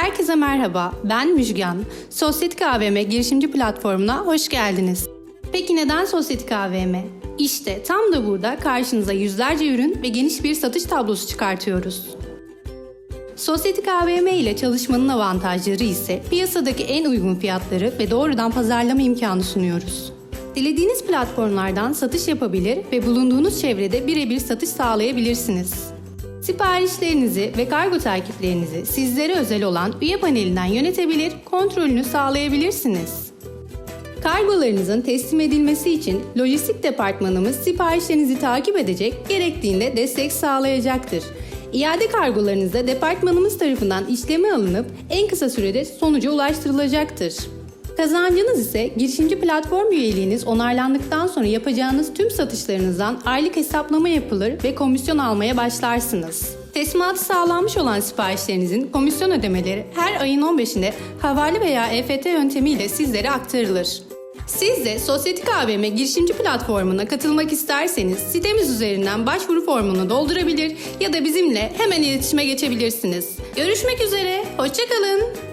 Herkese merhaba, ben Müjgan. Sosyetik AVM girişimci platformuna hoş geldiniz. Peki neden Sosyetik AVM? İşte tam da burada karşınıza yüzlerce ürün ve geniş bir satış tablosu çıkartıyoruz. Sosyetik AVM ile çalışmanın avantajları ise piyasadaki en uygun fiyatları ve doğrudan pazarlama imkanı sunuyoruz. Dilediğiniz platformlardan satış yapabilir ve bulunduğunuz çevrede birebir satış sağlayabilirsiniz. Siparişlerinizi ve kargo takiplerinizi sizlere özel olan üye panelinden yönetebilir, kontrolünü sağlayabilirsiniz. Kargolarınızın teslim edilmesi için lojistik departmanımız siparişlerinizi takip edecek, gerektiğinde destek sağlayacaktır. İade kargolarınızda departmanımız tarafından işleme alınıp en kısa sürede sonuca ulaştırılacaktır. Kazancınız ise girişimci platform üyeliğiniz onaylandıktan sonra yapacağınız tüm satışlarınızdan aylık hesaplama yapılır ve komisyon almaya başlarsınız. Teslimatı sağlanmış olan siparişlerinizin komisyon ödemeleri her ayın 15'inde havale veya EFT yöntemiyle sizlere aktarılır. Siz de Sosyetik AVM girişimci platformuna katılmak isterseniz sitemiz üzerinden başvuru formunu doldurabilir ya da bizimle hemen iletişime geçebilirsiniz. Görüşmek üzere, hoşçakalın.